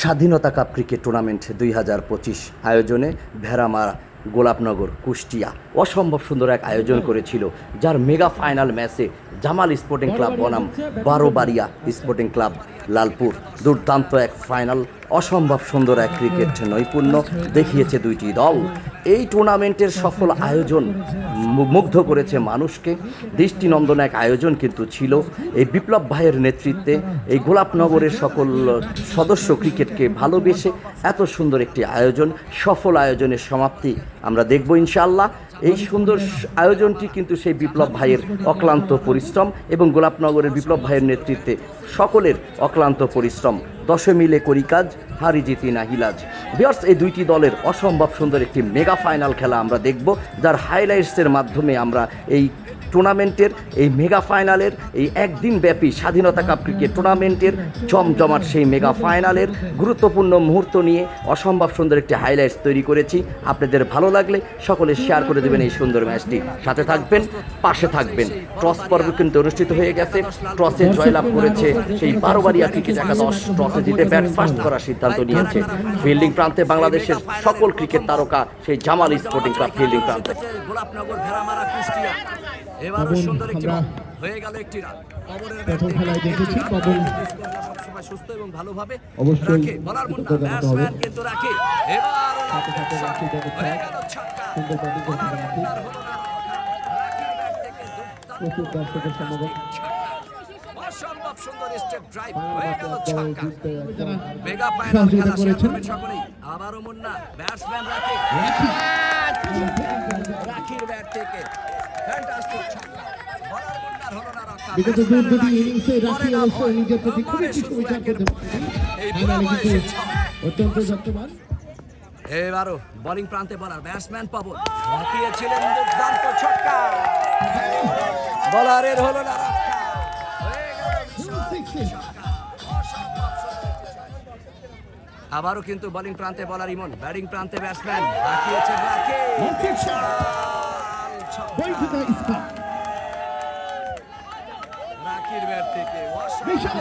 স্বাধীনতা cup cricket tournament দুই হাজার পঁচিশ আয়োজনে ভেড়ামারা গোলাপনগর, কুষ্টিয়া। অসম্ভব সুন্দর এক আয়োজন করেছিল, যার মেগা ফাইনাল ম্যাচে জামাল স্পোর্টিং ক্লাব বনাম বারোবাড়িয়া স্পোর্টিং ক্লাব লালপুর। দুর্দান্ত এক ফাইনাল অসম্ভব সুন্দর এক ক্রিকেট নৈপুণ্য দেখিয়েছে দুইটি দল। এই টুর্নামেন্টের সফল আয়োজন মুগ্ধ করেছে মানুষকে। দৃষ্টিনন্দন এক আয়োজন কিন্তু ছিল। এই বিপ্লব ভাইয়ের নেতৃত্বে এই গোলাপনগরের সকল সদস্য ক্রিকেটকে ভালোবেসে এত সুন্দর একটি আয়োজন, সফল আয়োজনের সমাপ্তি আমরা দেখব ইনশাআল্লাহ। এই সুন্দর আয়োজনটি কিন্তু সেই বিপ্লব ভাইয়ের অক্লান্ত পরিশ্রম এবং গোলাপনগরের বিপ্লব ভাইয়ের নেতৃত্বে সকলের অক্লান্ত পরিশ্রম। দশে মিলে করি কাজ, হারি জিতি না হিলাজ। বিয়ার্স, এই দুইটি দলের অসম্ভব সুন্দর একটি মেগা ফাইনাল খেলা আমরা দেখব, যার হাইলাইটসের মাধ্যমে আমরা এই টুর্নামেন্টের, এই মেগা ফাইনালের, এই একদিন ব্যাপী স্বাধীনতা কাপ ক্রিকেট টুর্নামেন্টের জমজমাট সেই মেগা ফাইনালের গুরুত্বপূর্ণ মুহূর্ত নিয়ে অসম্ভব সুন্দর একটি হাইলাইটস তৈরি করেছি। আপনাদের ভালো লাগলে সকলে শেয়ার করে দেবেন এই সুন্দর ম্যাচটি সাথে থাকবেন, পাশে থাকবেন। টস পর্ব কিন্তু অনুষ্ঠিত হয়ে গেছে। টসে জয়লাভ করেছে সেই বারোবারিয়া ক্রিকেট একাদশ। টসে জিতে ব্যাট ফার্স্ট করার সিদ্ধান্ত নিয়েছে। ফিল্ডিং প্রান্তে বাংলাদেশের সকল ক্রিকেট তারকা সেই জামাল স্পোর্টিং ক্লাব ফিল্ডিং প্রান্তে। এবারও সুন্দর একটি। হয়ে গেল একটি রান। প্রথম খেলায় দেখেছি। পবন সবসময় সুস্থ এবং ভালোভাবে রাখে। বলার মুন্না ব্যাটসম্যান কিন্তু রাখে। এবার হয়ে গেল ছক্কা। বলার মুন্নার হলো না। ব্যাট থেকে দুর্দান্ত প্রচুর দর্শকের সমাগম। অসম্ভব সুন্দর স্টেপ ড্রাইভ হয়ে গেল ছক্কা। মেগা ফাইনাল খেলা করেছেন। করবেন সকলেই। আবারও মুন্না ব্যাটসম্যান রাখে রাখির ব্যাট থেকে ফ্যান্টাস্টিক ছক্কা বলার মুন্নার হলো না রক্ষা বিগত দুই দুটি। ইনিংসে রাখি অবশ্য। নিজের প্রতি খুবই কিছু বিচার করতে। অত্যন্ত যত্নবান। এবারও বোলিং প্রান্তে বলার ব্যাটসম্যান পাবন হাঁকিয়েছিলেন দুর্দান্ত ছক্কা। বলারের হলো না। আবারও কিন্তু বোলিং প্রান্তে বলার ইমন ব্যাটিং প্রান্তে ব্যাটসম্যান হাঁকিয়েছেন Perfect shot. বিশাল ছক্কা। বৈঠক স্পাট রাখির ব্যাট থেকে বিশাল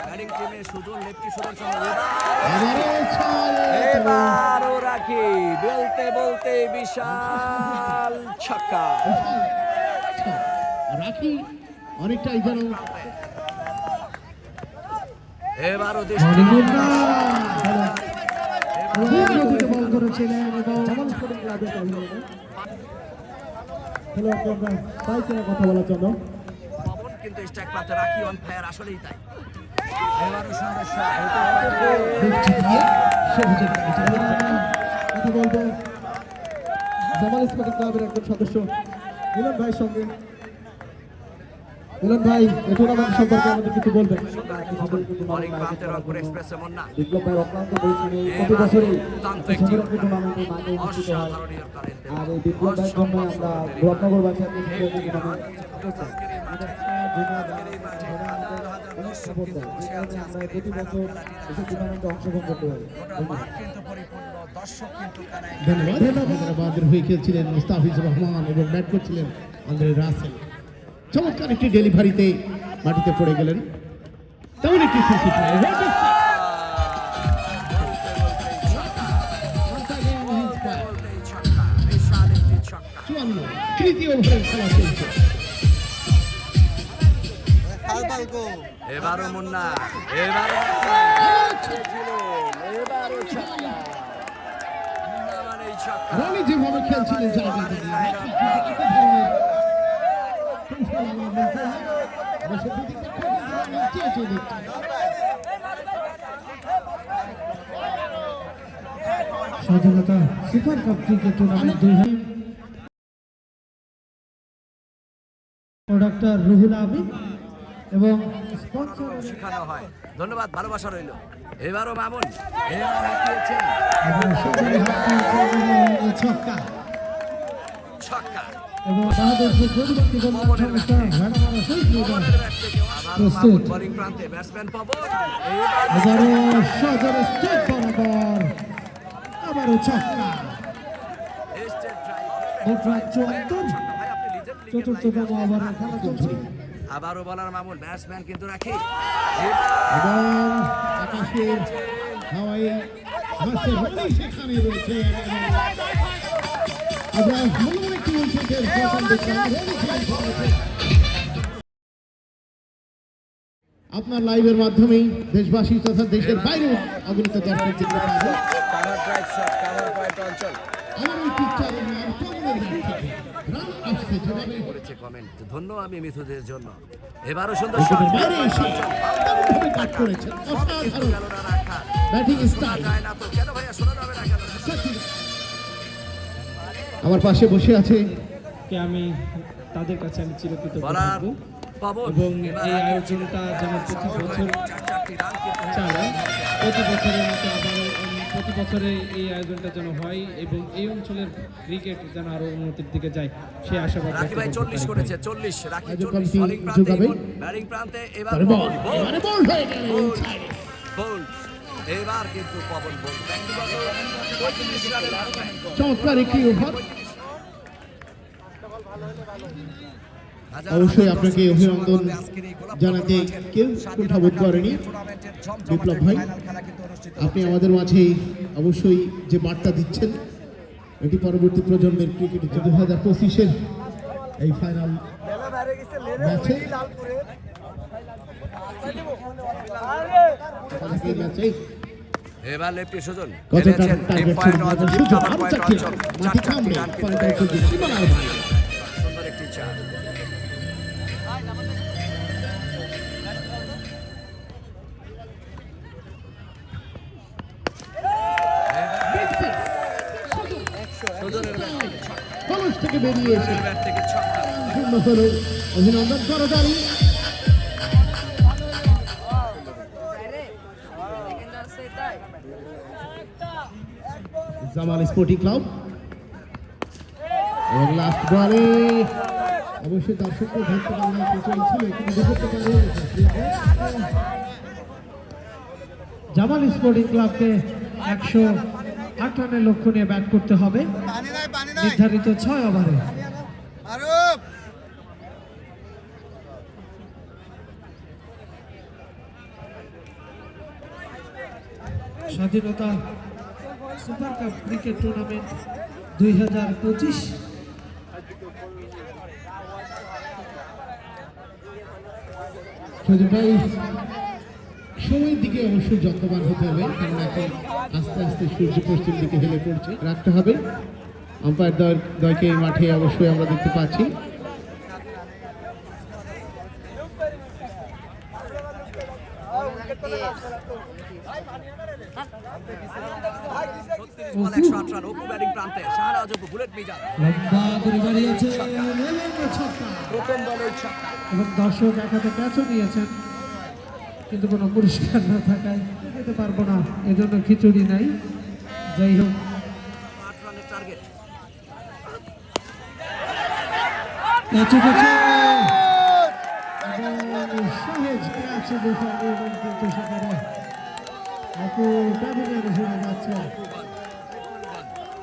ব্যাটিং টিমে সুজন লেফটি সুজন এবারও রাখি বলতে বলতে বিশাল ছক্কা। রাখি অনেকটাই যেন এবারও দৃষ্টি। বল করেছিলেন এবং জামাল স্পোর্টিং ক্লাবের অভিভাবক খেলোয়াড়কে আমরা পাইছি কথা বলার জন্য? কিন্তু স্ট্রাইক প্রান্তে রাখি অন ফায়ার আসলেই তাই। এবারও সুন্দর shot। দেখছি দিয়ে সবুজের কথা বলব জামাল স্পোর্টিং ক্লাবের একজন সদস্য মিলন ভাইয়ের সঙ্গে। মিলন ভাই এই টুর্নামেন্ট সম্পর্কে আমাদের কিছু বলবেন? বোলিং প্রান্তে রংপুর এক্সপ্রেসে মন্না। বিপ্লব ভাই অক্লান্ত পরিশ্রমে প্রতি বছরই দুর্দান্ত টুর্নামেন্টে মাঠে অনুষ্ঠিত হয়। অসাধারণ ইয়র্কার এনফিল্ড। আর এই বিপ্লব ভাইয়ের জন্য আমরা রত্নগরবাসী আপনি হয়ে খেলছিলেন মুস্তাফিজুর রহমান এবং করছিলেন চমৎকার একটি ডেলিভারিতে মাটিতে পড়ে গেলেন তেমন একটি সিসি তৃতীয় খেলা চলছে এবারও মুন্না এবারও রনি যেভাবে খেলছিলেন। স্বাধীনতা সুপার কাপ ক্রিকেট টুর্নামেন্ট দুই ডাক্তার রুহুল আমিন। এবং শেখানো হয়। ধন্যবাদ ভালোবাসা রইল। এবারও মামুন ছক্কা। ছক্কা। এবং প্রস্তুত। সজরে স্টেট বরাবর। আবারও ছক্কা। চতুর্থতম ওভারের খেলা চলছে। আবারও বলার মামুন ব্যাটসম্যান কিন্তু রাখি এবং আকাশের হাওয়াই সেখানে রয়েছে প্রথম। আপনার লাইভের মাধ্যমেই দেশবাসী তথা দেশের বাইরেও অগণিত দর্শক দেখতে পাবে cover drive shot cover point অঞ্চল আমার ওই পিকচারের নাম কমনের ব্যাট থেকে রান আসছে যেভাবে করেছে কমেন্ট ধন্য আমি মিথুদের জন্য। এবারও সুন্দর আমার পাশে বসে আছে। কে আমি তাদের কাছে আমি চিরকৃতজ্ঞ বলার থাকব পাবন এবং এই আয়োজনটা যেন প্রতি বছর চালায় প্রতি বছরের মতো আবারও উম, প্রতি বছরে এই আয়োজনটা যেন হয় এবং এই অঞ্চলের ক্রিকেট যেন আরও উন্নতির দিকে যায় সেই আশাবাদ ব্যক্ত ভাই করতে চল্লিশ পারি। করেছে চল্লিশ। রাখি আজও চল্লিশ। কমটি বোলিং প্রান্তে ব্যাটিং প্রান্তে এবার বল। বল বল হয়ে গেল। বল এবার কিন্তু পবন বল। চমৎকার একটি ওভার। হাজার অবশ্যই আপনাকে অভিনন্দন জানাতে কেউ স্বাধীনতা কুণ্ঠাবোধ করেনি। বিপ্লব ভাই, আপনি আমাদের মাঝে অবশ্যই যে বার্তা দিচ্ছেন এটি পরবর্তী প্রজন্মের ক্রিকেট দু হাজার পঁচিশের এই ফাইনাল ম্যাচে এবার লেফটি সুজন টিম পয়েন্ট অঞ্চল পয়েন্ট অঞ্চল পয়েন্ট অঞ্চল হলো অভিনন্দন করো জামাল স্পোর্টিং ক্লাব। এবং লাস্ট বলে অবশ্যই দর্শকদের ধরতে পারে জামাল স্পোর্টিং ক্লাবকে একশো আট রানের লক্ষ্য নিয়ে ব্যাট করতে হবে। নির্ধারিত ছয় ওভারে। স্বাধীনতা সুপার কাপ ক্রিকেট টুর্নামেন্ট দুই হাজার পঁচিশ। ভাই সময়ের দিকে অবশ্যই যত্নবান হতে হবে কারণ এখন আস্তে আস্তে সূর্য পশ্চিম দিকে হেলে পড়ছে। রাখতে হবে। আম্পায়ার দলকে এই মাঠে অবশ্যই আমরা দেখতে পাচ্ছি। দর্শক এক ক্যাচও নিয়েছেন, কিন্তু কোনো পুরস্কার না থাকায় যেতে পারব না, এজন্য খিচুড়ি নাই। যাই হোক আট রানের টার্গেট ক্যাচে এবং সহজ ক্যাচ দেখানো এবং কিন্তু সেখানে আপু ক্যাবিনের শুনে যাচ্ছে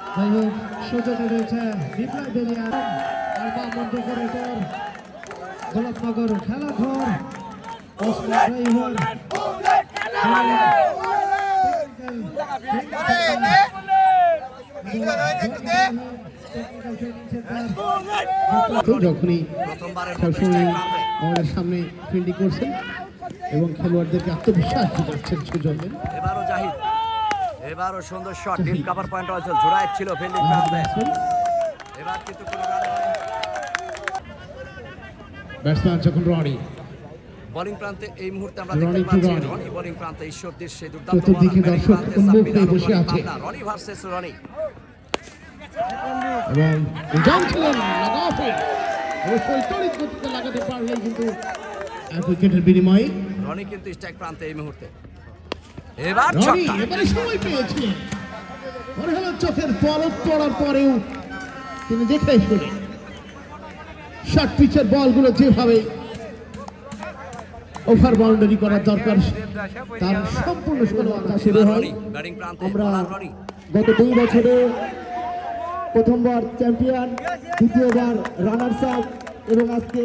যাই হোক সুযোগে রয়েছে বিপ্লব বেরিয়া আর বা বন্ধ করে তোর গোলাপনগর খেলাঘর ওসমান ড্রাইভার তো যখনই সবসময় আমাদের সামনে ফিল্ডিং করছেন এবং খেলোয়াড়দেরকে আত্মবিশ্বাস দিচ্ছেন সুজনদের এবারও জাহিদ এবারও সুন্দর শট ডিপ কাভার পয়েন্ট অঞ্চল জোড়ায় ছিল ফিল্ডিং প্রান্তে এবার কিন্তু কোনো রান ব্যাটসম্যান যখন রনি বোলিং প্রান্তে এই মুহূর্তে আমরা রনি দেখতে পাচ্ছি রনি। রনি বোলিং প্রান্তে ঈশ্বর দৃশ্যে দুর্দান্ত চতুর্দিকে bowler, দর্শক batting প্রান্তে উন্মুখ সাব্বির হয়ে আলম, বসে রনি আছে। পাবনা, রনি ভার্সেস রনি এবং জন লাগাফে। অবশ্যই তড়িৎ গতিতে লাগাতে পারলেই কিন্তু এক উইকেটের বিনিময়ে। রনি কিন্তু স্ট্রাইক প্রান্তে এই মুহূর্তে। এবার ছক্কা। এবারে সময় পেয়েছিলেন। মনে হলো চোখের পলক পড়ার পরেও তিনি দেখে শুনে শর্ট পিচের বলগুলো যেভাবে ওভার বাউন্ডারি করার দরকার তার সম্পূর্ণ শুরু হয়। প্রান্তে আমরা গত দুই বছরে প্রথমবার চ্যাম্পিয়ন দ্বিতীয়বার রানার্স আপ এবং আজকে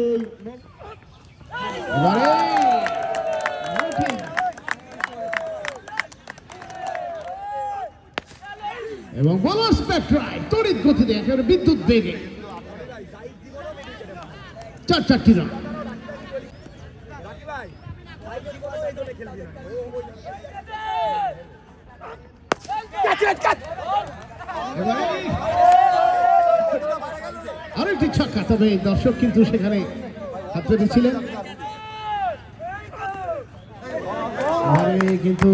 এবং বলার স্পেক্ট্রাই তড়িৎ গতিতে একেবারে বিদ্যুৎ বেগে। চার চারটি রান এবারে আরেকটি ছক্কা। তবে দর্শক কিন্তু সেখানে হাত পেতেছিলেন কিন্তু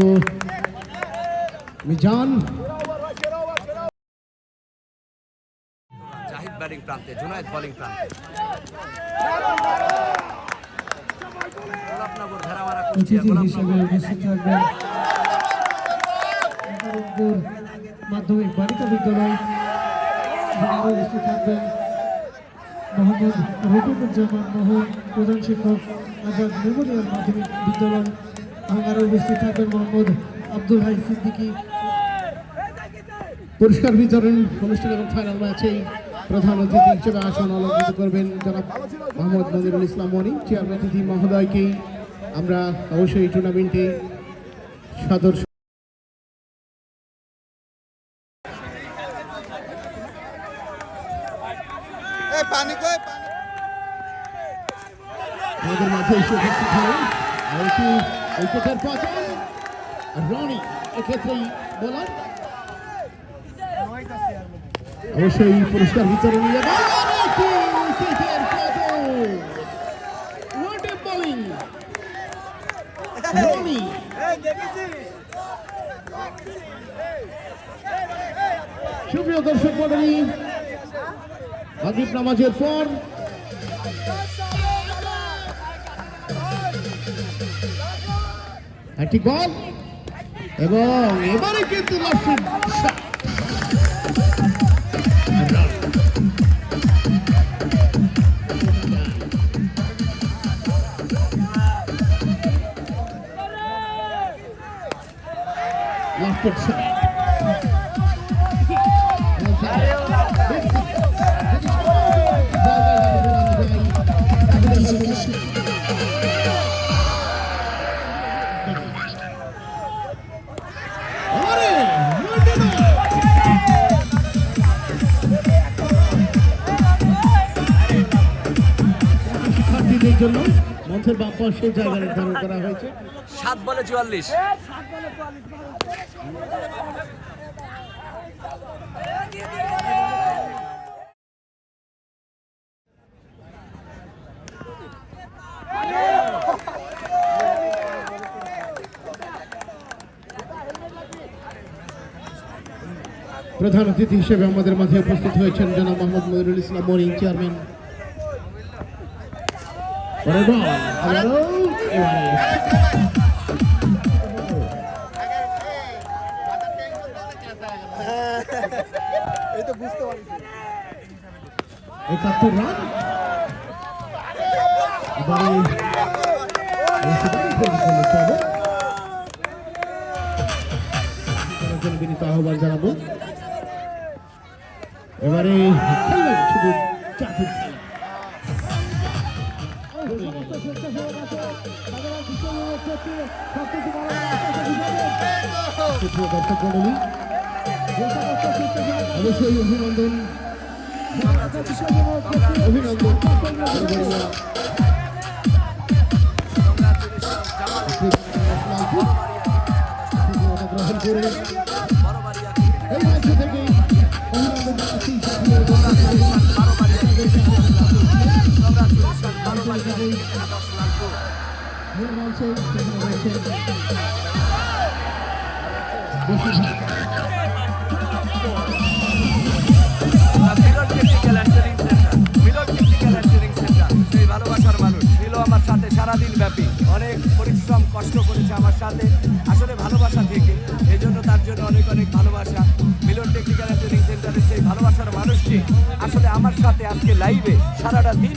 মিজান। জাহিদ ব্যাটিং প্রান্তে জুনায়েদ বোলিং প্রান্তে। গোলাপনগর ভেড়ামারা কুষ্টিয়া হিসেবে গোলাপনগর। উপস্থিত থাকবেন। বহরমপুর মাধ্যমিক বালিকা বিদ্যালয়। এবং আরও উপস্থিত থাকবেন। মোহাম্মদ রফিকুজ্জামান মোহন প্রধান শিক্ষক, আজাদ মেমোরিয়াল মাধ্যমিক বিদ্যালয় আরও উপস্থিত থাকবেন মোহাম্মদ আব্দুল হাই সিদ্দিকী। পুরস্কার বিতরণ অনুষ্ঠান এবং ফাইনাল ম্যাচে প্রধান অতিথি হিসেবে আসন অলঙ্কৃত করবেন জনাব মোহাম্মদ মনিরুল ইসলাম মনি চেয়ারম্যান অতিথি মহোদয়কে আমরা অবশ্যই টুর্নামেন্টে সদর এই পানি কই পানি আমাদের মাঝে এসে উপস্থিত হলেন আর একটি উইকেটের অবশ্যই পুরস্কার বিতরণ রনি সুপ্রিয় দর্শক মন্ডলী, মাগরিব নামাজের পর একটি বল এবং এবারে কিন্তু। লাস্টের shot। করা হয়েছে। সাত বলে চুয়াল্লিশ। প্রধান অতিথি হিসেবে আমাদের মাঝে উপস্থিত হয়েছেন জনাব মোহাম্মদ মনিরুল ইসলাম মনিং চেয়ারম্যান। পরের বল, আবারও এবারে এই তো বুঝতে পারছি একাত্তর রান এবারে অংশগ্রহণ করতে হবে। করার জন্য বিনীত আহ্বান জানাব এবারে খেললেন শুধু চাটু অবশ্যই অভিনন্দন অভিনন্দন গ্রহণ করে এই মঞ্চ থেকে অভিনন্দন জাতীয় মূল সেখানে রয়েছে Basirhat Milon technical and training centre Milon technical and centre সেই ভালোবাসার মানুষ ছিল আমার সাথে সারাদিন ব্যাপী অনেক পরিশ্রম কষ্ট করেছে আমার সাথে আসলে ভালোবাসা থেকে এই জন্য তার জন্য অনেক অনেক ভালোবাসা মিলন টেকনিক্যাল ট্রেনিং সেন্টারের সেই ভালোবাসার মানুষটি আসলে আমার সাথে আজকে লাইভে সারাটা দিন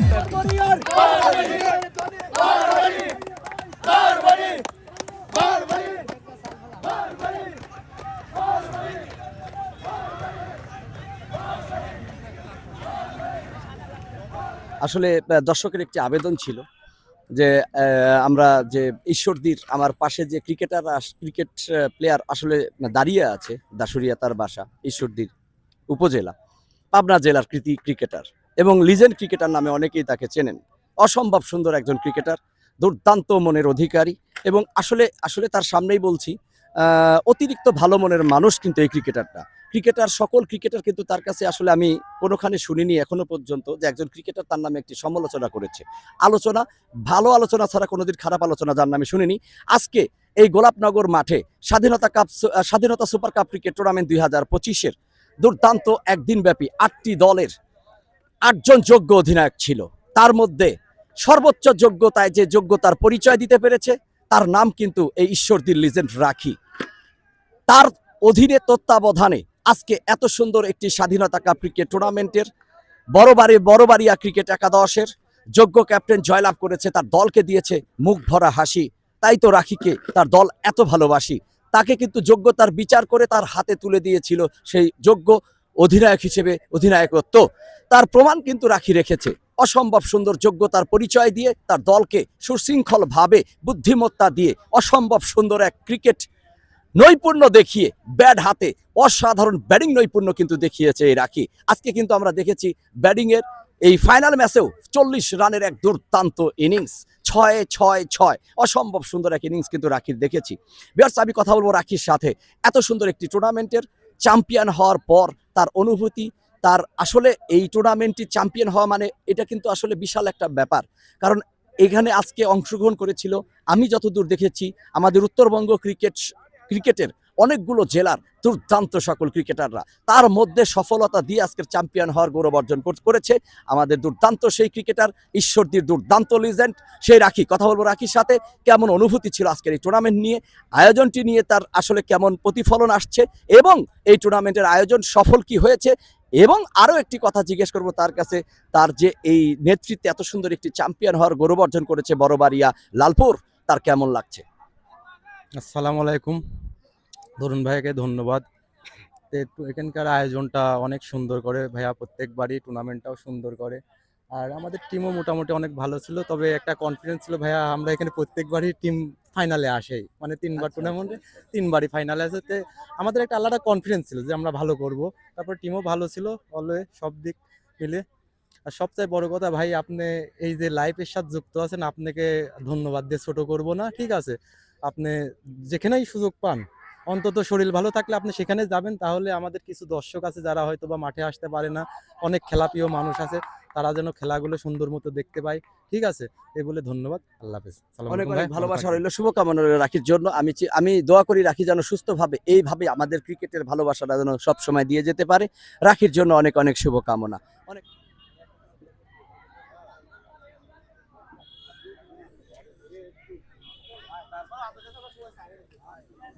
আসলে দর্শকের একটি আবেদন ছিল যে আমরা যে ঈশ্বরদীর আমার পাশে যে ক্রিকেটার ক্রিকেট প্লেয়ার আসলে দাঁড়িয়ে আছে দাসুরিয়া তার বাসা, ঈশ্বরদীর উপজেলা, পাবনা জেলার কৃতি ক্রিকেটার এবং লিজেন্ড ক্রিকেটার নামে অনেকেই তাকে চেনেন। অসম্ভব সুন্দর একজন ক্রিকেটার দুর্দান্ত মনের অধিকারী এবং আসলে আসলে তার সামনেই বলছি অতিরিক্ত ভালো মনের মানুষ কিন্তু এই ক্রিকেটারটা ক্রিকেটার সকল ক্রিকেটার কিন্তু তার কাছে আসলে আমি কোনোখানে শুনিনি এখনও পর্যন্ত যে একজন ক্রিকেটার তার নামে একটি সমালোচনা করেছে। আলোচনা, ভালো আলোচনা ছাড়া কোনোদিন খারাপ আলোচনা যার নামে শুনিনি। আজকে এই গোলাপনগর মাঠে স্বাধীনতা কাপ স্বাধীনতা সুপার কাপ ক্রিকেট টুর্নামেন্ট দুই হাজার পঁচিশের দুর্দান্ত একদিন ব্যাপী আটটি দলের আটজন যোগ্য অধিনায়ক ছিল। তার মধ্যে সর্বোচ্চ যোগ্যতায় যে যোগ্যতার পরিচয় দিতে পেরেছে, তার নাম কিন্তু এই ঈশ্বরদীর লিজেন্ড রাখি। তার অধীনে তত্ত্বাবধানে আজকে এত সুন্দর একটি স্বাধীনতা কাপ ক্রিকেট টুর্নামেন্টের বড়বাড়ি বড়বাড়িয়া ক্রিকেট একাদশের, যোগ্য ক্যাপ্টেন জয়লাভ করেছে, তার দলকে দিয়েছে মুখ ভরা হাসি। তাই তো রাখিকে তার দল এত ভালোবাসি। তাকে কিন্তু যোগ্যতার বিচার করে তার হাতে তুলে দিয়েছিল সেই যোগ্য অধিনায়ক হিসেবে অধিনায়কত্ব। তার প্রমাণ কিন্তু রাখি রেখেছে। অসম্ভব সুন্দর যোগ্যতার পরিচয় দিয়ে তার দলকে সুশৃঙ্খলভাবে বুদ্ধিমত্তা দিয়ে অসম্ভব সুন্দর এক ক্রিকেট নৈপুণ্য দেখিয়ে ব্যাট হাতে অসাধারণ ব্যাটিং নৈপুণ্য কিন্তু দেখিয়েছে এই রাখি। আজকে কিন্তু আমরা দেখেছি ব্যাটিংয়ের এই ফাইনাল ম্যাচেও চল্লিশ রানের এক দুর্দান্ত ইনিংস ছয় ছয় ছয়। অসম্ভব সুন্দর এক ইনিংস কিন্তু রাখির দেখেছি। বিয়ার্স আমি কথা বলব রাখির সাথে। এত সুন্দর একটি টুর্নামেন্টের চ্যাম্পিয়ন হওয়ার পর তার অনুভূতি, তার আসলে এই টুর্নামেন্টটি চ্যাম্পিয়ন হওয়া মানে এটা কিন্তু আসলে বিশাল একটা ব্যাপার। কারণ এখানে আজকে অংশগ্রহণ করেছিল, আমি যতদূর দেখেছি, আমাদের উত্তরবঙ্গ ক্রিকেট ক্রিকেটের অনেকগুলো জেলার দুর্দান্ত সকল ক্রিকেটাররা। তার মধ্যে সফলতা দিয়ে আজকের চ্যাম্পিয়ন হওয়ার গৌরব অর্জন করেছে। আমাদের দুর্দান্ত সেই ক্রিকেটার, ঈশ্বরদীর দুর্দান্ত লিজেন্ড সেই রাখি। কথা বলব রাখির সাথে, কেমন অনুভূতি ছিল আজকের এই টুর্নামেন্ট নিয়ে, আয়োজনটি নিয়ে তার আসলে কেমন প্রতিফলন আসছে, এবং এই টুর্নামেন্টের আয়োজন সফল কি হয়েছে, এবং আরও একটি কথা জিজ্ঞেস করব তার কাছে, তার যে এই নেতৃত্বে এত সুন্দর একটি চ্যাম্পিয়ন হওয়ার গৌরব অর্জন করেছে বড়বাড়িয়া লালপুর, তার কেমন লাগছে? আসসালামু আলাইকুম। ধরুন ভাইয়াকে ধন্যবাদ। একটু এখানকার আয়োজনটা অনেক সুন্দর করে ভাইয়া প্রত্যেকবারই টুর্নামেন্টটাও সুন্দর করে। আর আমাদের টিমও মোটামুটি অনেক ভালো ছিল তবে একটা কনফিডেন্স ছিল ভাইয়া আমরা এখানে প্রত্যেকবারই টিম ফাইনালে আসেই মানে তিনবার আচ্ছা। টুর্নামেন্টে তিনবারই ফাইনালে আসে। তো আমাদের একটা আলাদা কনফিডেন্স ছিল যে আমরা ভালো করব। তারপর টিমও ভালো ছিল অলওয়ে সব দিক মিলে। আর সবচেয়ে বড় কথা ভাই আপনি এই যে লাইফের সাথে যুক্ত আছেন আপনাকে ধন্যবাদ দিয়ে ছোট করব না ঠিক আছে? আপনি যেখানেই সুযোগ পান অন্তত শরীর ভালো থাকলে আপনি সেখানে যাবেন তাহলে আমাদের কিছু দর্শক আছে যারা হয়তো বা মাঠে আসতে পারে না। অনেক খেলাপ্রিয় মানুষ আছে তারা যেন খেলাগুলো সুন্দর মতো দেখতে পায়। ঠিক আছে? এই বলে ধন্যবাদ। আল্লাহ হাফেজ। অনেক অনেক ভালোবাসা। রইল। শুভকামনা রইল রাখির জন্য। আমি আমি দোয়া করি রাখি যেন সুস্থভাবে এইভাবে আমাদের ক্রিকেটের ভালোবাসাটা যেন সব সময় দিয়ে যেতে পারে। রাখির জন্য অনেক অনেক শুভকামনা। অনেক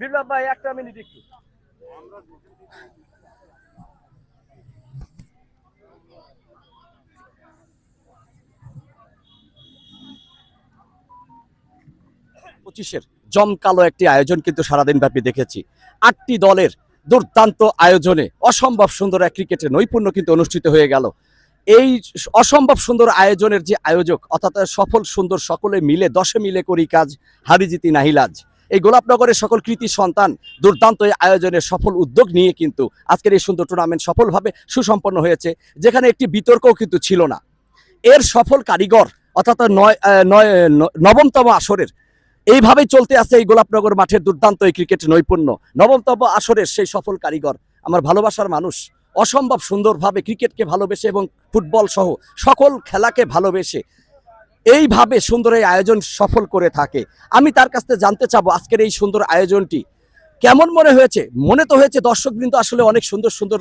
বিপ্লব ভাই, একটা মিনিট একটু। পঁচিশের জমকালো একটি আয়োজন কিন্তু সারাদিন ব্যাপী দেখেছি। আটটি দলের দুর্দান্ত আয়োজনে অসম্ভব সুন্দর এক ক্রিকেটের নৈপুণ্য কিন্তু অনুষ্ঠিত হয়ে গেল। এই অসম্ভব সুন্দর আয়োজনের যে আয়োজক, অর্থাৎ সফল সুন্দর সকলে মিলে, দশে মিলে করি কাজ, হারিজিতি নাহিলাজ। এই গোলাপনগরের সকল কৃতি সন্তান দুর্দান্ত এই আয়োজনের সফল উদ্যোগ নিয়ে কিন্তু আজকের এই সুন্দর টুর্নামেন্ট সফলভাবে সুসম্পন্ন হয়েছে, যেখানে একটি বিতর্কও কিন্তু ছিল না। এর সফল কারিগর অর্থাৎ নয় নয়, নবমতম আসরের, এইভাবেই চলতে আছে এই গোলাপনগর মাঠের দুর্দান্ত এই ক্রিকেট নৈপুণ্য। নবমতম আসরের সেই সফল কারিগর, আমার ভালোবাসার মানুষ, অসম্ভব সুন্দরভাবে ক্রিকেটকে ভালোবেসে এবং ফুটবল সহ সকল খেলাকে ভালোবেসে এইভাবে সুন্দর এই আয়োজন সফল করে থাকে। আমি তার কাছ থেকে জানতে চাবো আজকের এই সুন্দর আয়োজনটি। কেমন মনে হয়েছে? মনে তো হয়েছে দর্শক দর্শকবৃন্দ আসলে অনেক সুন্দর সুন্দর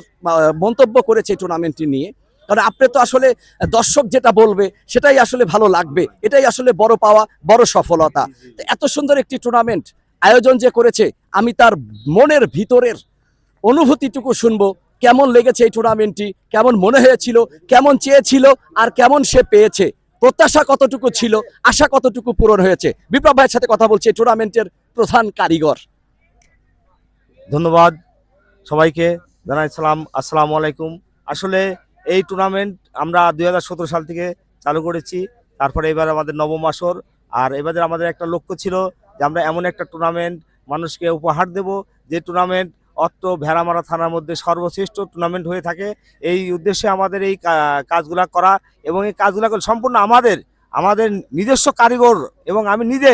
মন্তব্য করেছে এই টুর্নামেন্টটি নিয়ে। কারণ আপনি তো আসলে দর্শক যেটা বলবে সেটাই আসলে ভালো লাগবে। এটাই আসলে বড় পাওয়া বড় সফলতা। এত সুন্দর একটি টুর্নামেন্ট আয়োজন যে করেছে আমি তার মনের ভিতরের অনুভূতিটুকু শুনব। কেমন লেগেছে এই টুর্নামেন্টটি কেমন মনে হয়েছিল? কেমন চেয়েছিল? আর কেমন সে পেয়েছে? প্রত্যাশা কতটুকু ছিল? আশা কতটুকু পূরণ হয়েছে? বিপ্লব ভাইয়ের সাথে কথা বলছি টুর্নামেন্টের প্রধান কারিগর। ধন্যবাদ সবাইকে, জানাই সালাম, আসসালামু আলাইকুম। আসলে এই টুর্নামেন্ট আমরা দুই হাজার সতেরো সাল থেকে চালু করেছি, তারপরে এবার আমাদের নবম আসর, আর এবারে আমাদের একটা লক্ষ্য ছিল যে আমরা এমন একটা টুর্নামেন্ট মানুষকে উপহার দেব, যে টুর্নামেন্ট অত্র ভেড়ামারা থানার মধ্যে সর্বশ্রেষ্ঠ টুর্নামেন্ট হয়ে থাকে। এই উদ্দেশ্যে আমাদের এই কাজগুলা করা এবং এই কাজগুলা সম্পূর্ণ আমাদের আমাদের নিজস্ব কারিগর এবং আমি নিজে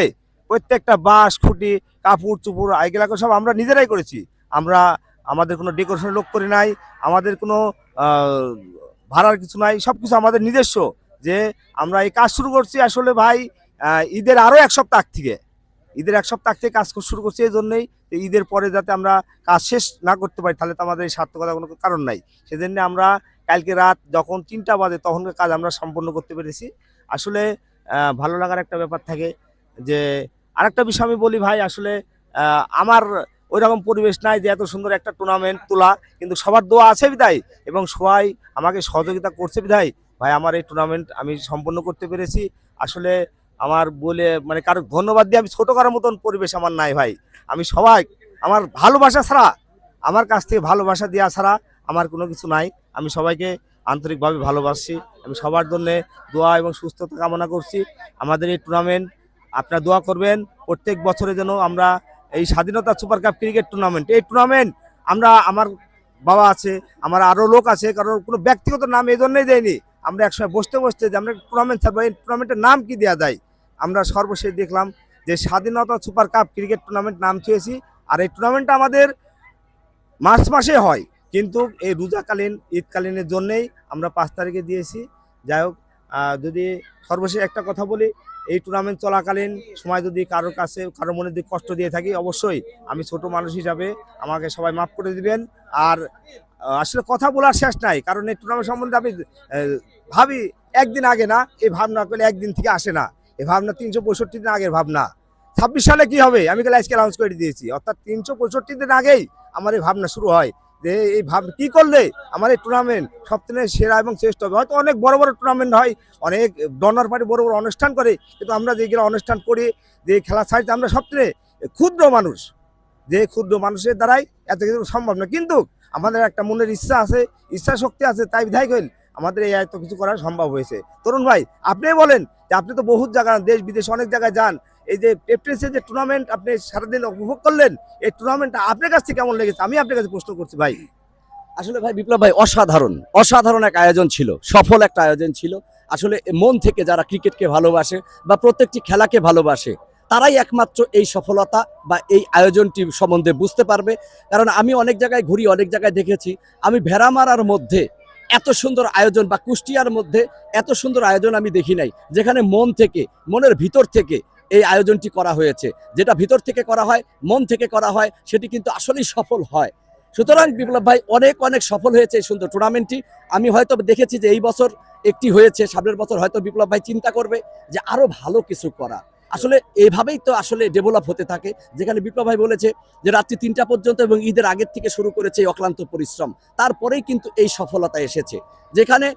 প্রত্যেকটা বাঁশ, খুঁটি, কাপড় চুপুর এগুলা সব আমরা নিজেরাই করেছি। আমরা, আমাদের কোনো ডেকোরেশনের লোক করি নাই, আমাদের কোনো ভাড়ার কিছু নাই সব কিছু আমাদের নিজস্ব যে আমরা এই কাজ শুরু করছি আসলে ভাই ঈদের আরও এক সপ্তাহ থেকে। ঈদের এক সপ্তাহ থেকে কাজ শুরু করছি এই জন্যই ঈদের পরে যাতে আমরা কাজ শেষ না করতে পারি, তাহলে তো আমাদের এই সার্থকতা কোনো কারণ নাই। সেজন্য আমরা কালকে রাত যখন তিনটা বাজে তখন কাজ আমরা সম্পন্ন করতে পেরেছি। আসলে ভালো লাগার একটা ব্যাপার থাকে যে, আরেকটা বিষয় আমি বলি ভাই, আসলে আমার ওই রকম পরিবেশ নাই যে এত সুন্দর একটা টুর্নামেন্ট তোলা, কিন্তু সবার দোয়া আছে বিদায় এবং সবাই আমাকে সহযোগিতা করছে বিধায়। ভাই, আমার এই টুর্নামেন্ট আমি সম্পন্ন করতে পেরেছি। আসলে আমার বলে মানে কারও ধন্যবাদ দিয়ে আমি ছোট করার মতন পরিবেশ আমার নাই ভাই। আমি সবাই, আমার ভালোবাসা ছাড়া, আমার কাছ থেকে ভালোবাসা দেওয়া ছাড়া আমার কোনো কিছু নাই। আমি সবাইকে আন্তরিকভাবে ভালোবাসি। আমি সবার জন্যে দোয়া এবং সুস্থতা কামনা করছি। আমাদের এই টুর্নামেন্ট আপনারা দোয়া করবেন, প্রত্যেক বছরে যেন আমরা এই স্বাধীনতা সুপার কাপ ক্রিকেট টুর্নামেন্ট এই টুর্নামেন্ট আমরা আমার বাবা আছে, আমার আরও লোক আছে কারণ কোনো ব্যক্তিগত নাম এই জন্যই দেয়নি। আমরা একসময় বসতে বসতে যে আমরা টুর্নামেন্ট থাকব এই টুর্নামেন্টের নাম কি দেওয়া যায়? আমরা সর্বশেষ দেখলাম যে স্বাধীনতা সুপার কাপ ক্রিকেট টুর্নামেন্ট নাম থুয়েছি আর এই টুর্নামেন্টটা আমাদের মার্চ মাসে হয়, কিন্তু এই রোজাকালীন, ঈদকালীনের জন্যেই আমরা পাঁচ তারিখে দিয়েছি। যাই হোক যদি সর্বশেষ একটা কথা বলি, এই টুর্নামেন্ট চলাকালীন সময় যদি কারোর কাছে, কারোর মনে যদি কষ্ট দিয়ে থাকি, অবশ্যই আমি ছোট মানুষ হিসাবে আমাকে সবাই মাফ করে দিবেন। আর আসলে কথা বলার শেষ নাই, কারণ এই টুর্নামেন্ট সম্বন্ধে আমি ভাবি একদিন আগে না, এই ভাবনা করলে একদিন থেকে আসে না। এই ভাবনা তিনশো পঁয়ষট্টি দিন আগের ভাবনা। ছাব্বিশ সালে কি হবে? আমি কাল আজকে অ্যানাউন্স করে দিয়েছি। অর্থাৎ তিনশো পঁয়ষট্টি দিন আগেই আমার এই ভাবনা শুরু হয় যে এই ভাব কি করলে আমার এই টুর্নামেন্ট সবথেকে সেরা এবং শ্রেষ্ঠ হবে? হয়তো অনেক বড় বড় টুর্নামেন্ট হয়, অনেক ডনার পার্টি বড় বড় অনুষ্ঠান করে, কিন্তু আমরা যেগুলো অনুষ্ঠান করি, যে খেলা ছাড়তে আমরা সবথেকে ক্ষুদ্র মানুষ, যে ক্ষুদ্র মানুষের দ্বারাই এত কিছু সম্ভব না। কিন্তু আমাদের একটা মনের ইচ্ছা আছে ইচ্ছা শক্তি আছে, তাই বিধায়ক কইল আমাদের এই এত কিছু করা সম্ভব হয়েছে। তরুণ ভাই আপনি বলেন আপনি তো বহুত জায়গা দেশ বিদেশে অনেক জায়গায় যান। এই যে প্রেফারেন্সের যে টুর্নামেন্ট আপনি সারাদিন উপভোগ করলেন, এই টুর্নামেন্টটা আপনার কাছ থেকে কেমন লেগেছে? আমি আপনার কাছে প্রশ্ন করছি ভাই। আসলে ভাই, বিপ্লব ভাই, অসাধারণ। অসাধারণ এক আয়োজন ছিল, সফল একটা আয়োজন ছিল। আসলে মন থেকে যারা ক্রিকেটকে ভালোবাসে বা প্রত্যেকটি খেলাকে ভালোবাসে, তারাই একমাত্র এই সফলতা বা এই আয়োজনটি সম্বন্ধে বুঝতে পারবে। কারণ আমি অনেক জায়গায় ঘুরি, অনেক জায়গায় দেখেছি। আমি ভেড়া মারার মধ্যে এত সুন্দর আয়োজন বা কুষ্টিয়ার মধ্যে এত সুন্দর আয়োজন আমি দেখি নাই। যেখানে মন থেকে, মনের ভিতর থেকে এই আয়োজনটি করা হয়েছে। যেটা ভিতর থেকে করা হয়, মন থেকে করা হয়, সেটি কিন্তু আসলেই সফল হয়। সুতরাং বিপ্লব ভাই, অনেক অনেক সফল হয়েছে এই সুন্দর টুর্নামেন্টটি আমি হয়তো দেখেছি যে এই বছর একটি হয়েছে, সামনের বছর হয়তো বিপ্লব ভাই চিন্তা করবে যে আরও ভালো কিছু করা। আসলে এভাবেই তো আসলে ডেভেলপ হতে থাকে। যেখানে বিপ্লব ভাই বলেছে যে রাত্রি তিনটা পর্যন্ত এবং ঈদের আগের থেকে শুরু করেছে অক্লান্ত পরিশ্রম। তারপরেই কিন্তু এই সফলতা এসেছে। যেখানে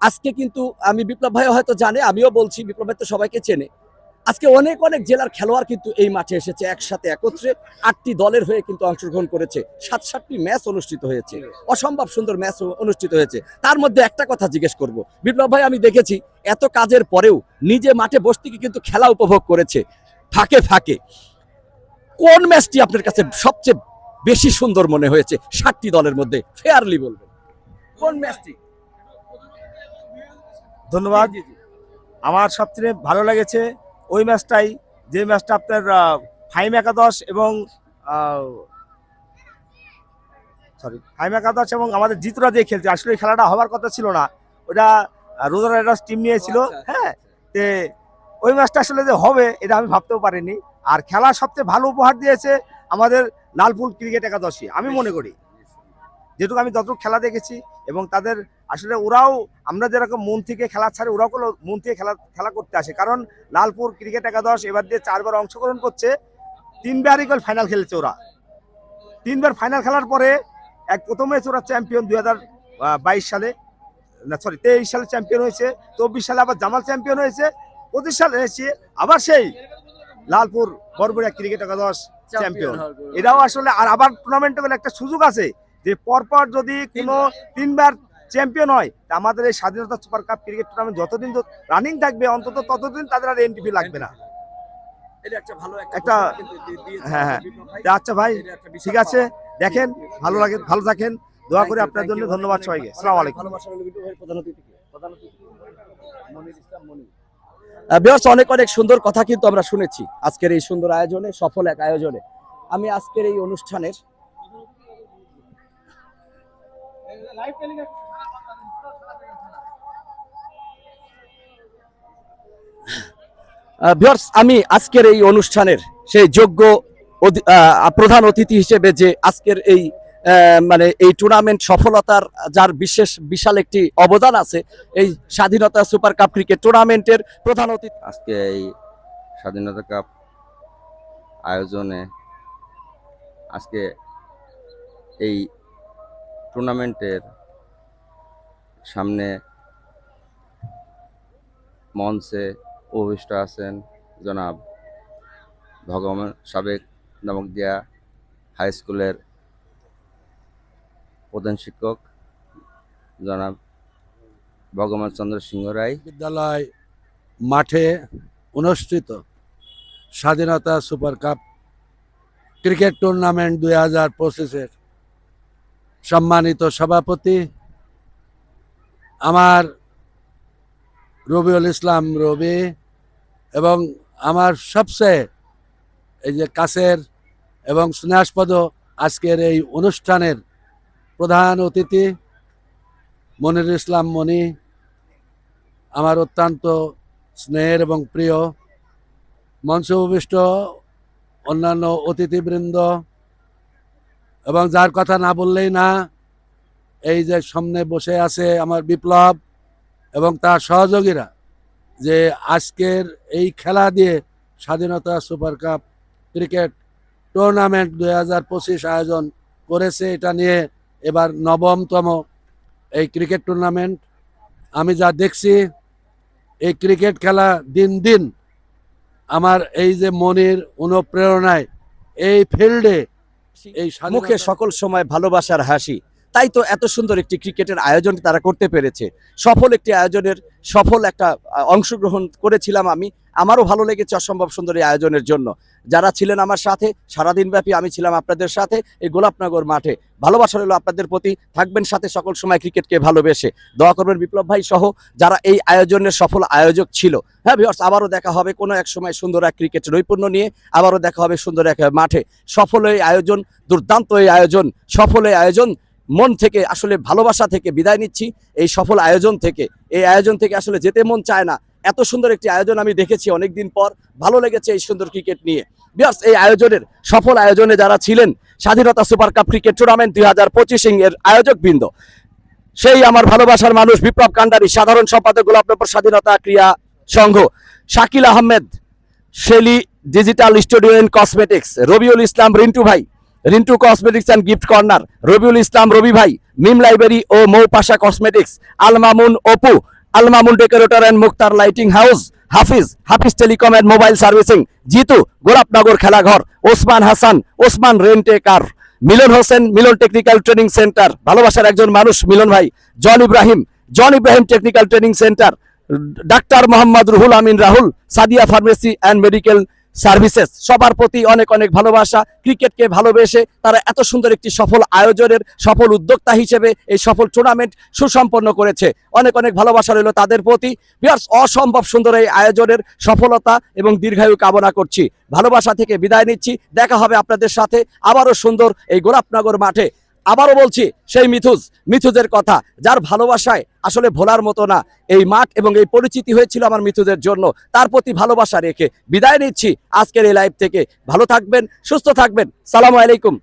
আজকে কিন্তু আমি বিপ্লব ভাই হয়তো জানে, আমিও বলছি, বিপ্লব ভাই তো সবাইকে চেনে। আজকে অনেক অনেক জেলার খেলোয়াড় কিন্তু এই মাঠে এসেছে একসাথে একত্রে আটটি দলের হয়ে কিন্তু অংশগ্রহণ করেছে। সাত সাতটি ম্যাচ অনুষ্ঠিত হয়েছে। অসম্ভব সুন্দর ম্যাচ অনুষ্ঠিত হয়েছে। তার মধ্যে একটা কথা জিজ্ঞেস করব। বিপ্লব ভাই আমি দেখেছি এত কাজের পরেও নিজে মাঠে বসতে গিয়ে কিন্তু খেলা উপভোগ করেছে। ফাঁকে ফাঁকে। কোন ম্যাচটি আপনার কাছে সবচেয়ে বেশি সুন্দর মনে হয়েছে? সাতটি দলের মধ্যে ফেয়ারলি বলবেন। কোন ম্যাচটি? ধন্যবাদ। আমার সবচেয়ে ভালো লেগেছে ওই ম্যাচটাই যে ম্যাচটা আপনার ফাইম একাদশ এবং সরি ফাইম একাদশ এবং আমাদের জিতরা দিয়ে খেলছে আসলে খেলাটা হওয়ার কথা ছিল না। ওটা রোজা রাইডার্স টিম নিয়েছিল হ্যাঁ? তে ওই ম্যাচটা আসলে যে হবে এটা আমি ভাবতেও পারিনি। আর খেলা সবচেয়ে ভালো উপহার দিয়েছে আমাদের লালপুর ক্রিকেট একাদশী আমি মনে করি। যেটুকু আমি যতটুকু খেলা দেখেছি এবং তাদের আসলে ওরাও আমরা যেরকম মন থেকে খেলা ছাড়ে ওরাও কোনো মন থেকে খেলা খেলা করতে আসে। কারণ লালপুর ক্রিকেট একাদশ এবার দিয়ে চারবার অংশগ্রহণ করছে তিনবারই গোল ফাইনাল খেলেছে ওরা। তিনবার ফাইনাল খেলার পরে এক প্রথম ম্যাচ ওরা চ্যাম্পিয়ন দুই হাজার বাইশ সালে না সরি তেইশ সালে চ্যাম্পিয়ন হয়েছে চব্বিশ সালে আবার জামাল চ্যাম্পিয়ন হয়েছে পঁচিশ সালে এসেছে আবার সেই লালপুর বরবরিয়া ক্রিকেট একাদশ চ্যাম্পিয়ন এটাও আসলে আর আবার টুর্নামেন্টে বলে একটা সুযোগ আছে যে পরপর যদি কোনো তিনবার চ্যাম্পিয়ন হয়। তা আমাদের এই স্বাধীনতা সুপার কাপ ক্রিকেট টুর্নামেন্ট যতদিন রানিং থাকবে অন্তত ততদিন তাদের আর এন্ট্রি লাগবে না। একটা হ্যাঁ, হ্যাঁ। আচ্ছা ভাই ঠিক আছে। দেখেন ভালো লাগে ভালো থাকেন। দোয়া করে আপনার জন্য। ধন্যবাদ সবাইকে। আসসালামু আলাইকুম। বিয়ার্স অনেক অনেক সুন্দর কথা কিন্তু আমরা শুনেছি আজকের এই সুন্দর আয়োজনে সফল এক আয়োজনে। আমি আজকের এই অনুষ্ঠানের ভিউয়ার্স আমি আজকের এই অনুষ্ঠানের সেই যোগ্য প্রধান অতিথি হিসেবে যে আজকের এই মানে এই টুর্নামেন্ট সফলতার, যার বিশেষ, বিশাল একটি অবদান আছে, এই স্বাধীনতা সুপার কাপ ক্রিকেট টুর্নামেন্টের প্রধান অতিথি। আজকে এই স্বাধীনতা কাপ আয়োজনে আজকে এই টুর্নামেন্টের সামনে মঞ্চে উপবিষ্ট আছেন জনাব ভগবান সাবেক নবকদিয়া হাই স্কুলের প্রধান শিক্ষক জনাব ভগবান চন্দ্র সিংহ রায়। বিদ্যালয় মাঠে অনুষ্ঠিত স্বাধীনতা সুপার কাপ ক্রিকেট টুর্নামেন্ট দুই হাজার পঁচিশের সম্মানিত সভাপতি, আমার রবিউল ইসলাম রবি এবং আমার সবচেয়ে এই যে কাছের এবং স্নেহাস্পদ আজকের এই অনুষ্ঠানের প্রধান অতিথি মনির ইসলাম মনি, আমার অত্যন্ত স্নেহের এবং প্রিয় মঞ্চ উপবিষ্ট অন্যান্য অতিথিবৃন্দ এবং যার কথা না বললেই না, এই যে সামনে বসে আছে আমার বিপ্লব এবং তার সহযোগীরা যে আজকের এই খেলা দিয়ে স্বাধীনতা সুপার কাপ ক্রিকেট টুর্নামেন্ট দুই হাজার পঁচিশ আয়োজন করেছে এটা নিয়ে এবার নবমতম এই ক্রিকেট টুর্নামেন্ট। আমি যা দেখছি এই ক্রিকেট খেলা দিন দিন আমার এই যে মনের অনুপ্রেরণায় এই ফিল্ডে এই মুখে সকল সময় ভালোবাসার হাসি। তাই তো এত সুন্দর একটি ক্রিকেটের আয়োজন তারা করতে পেরেছে। সফল একটি আয়োজনের, সফল একটা অংশগ্রহণ করেছিলাম আমি। আমারও ভালো লেগেছে অসম্ভব সুন্দর এই আয়োজনের জন্য। যারা ছিলেন আমার সাথে সারাদিন ব্যাপী আমি ছিলাম আপনাদের সাথে এই গোলাপনগর মাঠে। ভালোবাসা রইল আপনাদের প্রতি। থাকবেন সাথে সকল সময় ক্রিকেটকে ভালোবেসে। দোয়া করবেন বিপ্লব ভাই সহ যারা এই আয়োজনের সফল আয়োজক ছিল। হ্যাঁ ভিউয়ার্স আবারও দেখা হবে কোনো এক সময় সুন্দর এক ক্রিকেট নৈপুণ্য নিয়ে। আবারও দেখা হবে সুন্দর এক মাঠে। সফল এই আয়োজন, দুর্দান্ত এই আয়োজন, সফল এই আয়োজন। মন থেকে, আসলে ভালোবাসা থেকে বিদায় নিচ্ছি। এই সফল আয়োজন থেকে, এই আয়োজন থেকে আসলে যেতে মন চায় না। এত সুন্দর একটি আয়োজন আমি দেখেছি অনেকদিন পর। ভালো লেগেছে এই সুন্দর ক্রিকেট নিয়ে। বিয়ার্স, এই আয়োজনের সফল আয়োজনে যারা ছিলেন, স্বাধীনতা সুপার কাপ ক্রিকেট টুর্নামেন্ট দুই হাজার পঁচিশ এর আয়োজক বৃন্দ সেই আমার ভালোবাসার মানুষ বিপ্লব কান্ডারি, সাধারণ সম্পাদক গোলাপনগর স্বাধীনতা ক্রিয়া সংঘ, Shakil Ahmed, Shelly digital studio and cosmetics, Robiul Islam Rintu ভাই Rintu cosmetics and gift corner Robiul Islam, Robi ভাই, Mim library O Moupasha cosmetics Almamun Opu Almamun decorator and Muktar lighting house Hafiz Hafiz telecom and mobile servicing Jitu, Golapnagar Khelaghar, Osman Hasan, Osman rent a car Milon Hossain, Milon technical training centre ভালোবাসার একজন মানুষ মিলন ভাই, John Ibrahim John Ibrahim technical training centre doctor Mohammad Ruhul Amin Rahul, Sadia pharmacy and medical services, সবার প্রতি অনেক অনেক ভালোবাসা, ক্রিকেটকে ভালোবেসে তারা এত সুন্দর একটি সফল আয়োজনের সফল উদ্যোক্তা হিসেবে এই সফল টুর্নামেন্ট সুসম্পন্ন করেছে। অনেক অনেক ভালোবাসা রইল তাদের প্রতি। বিয়ার্স অসম্ভব সুন্দর এই আয়োজনের সফলতা এবং দীর্ঘায়ু কামনা করছি। ভালোবাসা থেকে বিদায় নিচ্ছি। দেখা হবে আপনাদের সাথে আবারও সুন্দর এই গোলাপনগর মাঠে। আবারও বলছি, সেই মিথুজ, মিথুজের কথা। যার ভালোবাসায় আসলে ভোলার মতো না। এই মাঠ এবং এই পরিচিতি হয়েছিল আমার মিথুজের জন্য। তার প্রতি ভালোবাসা রেখে বিদায় নিচ্ছি আজকের এই লাইভ থেকে। ভালো থাকবেন, সুস্থ থাকবেন। সালাম আলাইকুম।